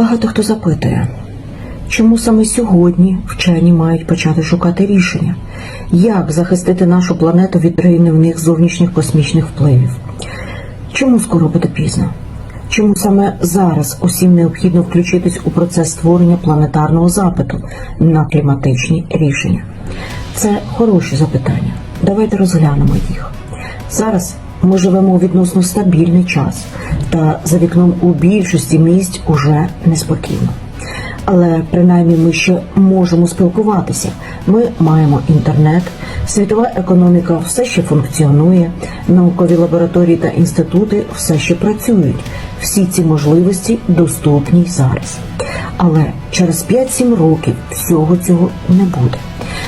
Багато хто запитує, чому саме сьогодні вчені мають почати шукати рішення, як захистити нашу планету від руйнівних зовнішніх космічних впливів. Чому скоро буде пізно? Чому саме зараз усім необхідно включитись у процес створення планетарного запиту на кліматичні рішення? Це хороші запитання. Давайте розглянемо їх. Зараз ми живемо у відносно стабільний час, та за вікном у більшості місць уже неспокійно. Але принаймні ми ще можемо спілкуватися. Ми маємо інтернет, світова економіка все ще функціонує, наукові лабораторії та інститути все ще працюють. Всі ці можливості доступні зараз. Але через 5-7 років всього цього не буде.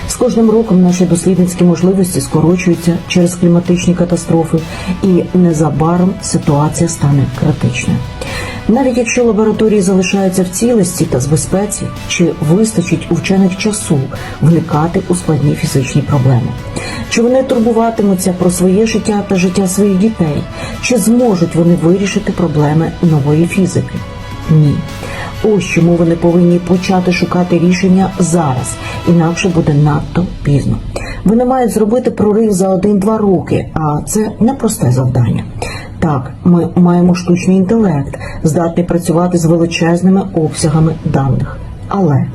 З кожним роком наші дослідницькі можливості скорочуються через кліматичні катастрофи, і незабаром ситуація стане критичною. Навіть якщо лабораторії залишаються в цілості та з безпеці, чи вистачить у вчених часу вникати у складні фізичні проблеми? Чи вони турбуватимуться про своє життя та життя своїх дітей? Чи зможуть вони вирішити проблеми нової фізики? Ні. Ось чому вони повинні почати шукати рішення зараз, інакше буде надто пізно. Вони мають зробити прорив за один-два роки, а це непросте завдання. Так, ми маємо штучний інтелект, здатний працювати з величезними обсягами даних. Але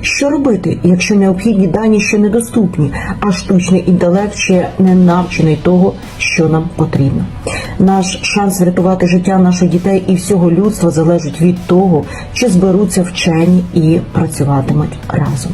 що робити, якщо необхідні дані ще недоступні, а штучний інтелект ще не навчений того, що нам потрібно? Наш шанс врятувати життя наших дітей і всього людства залежить від того, чи зберуться вчені і працюватимуть разом.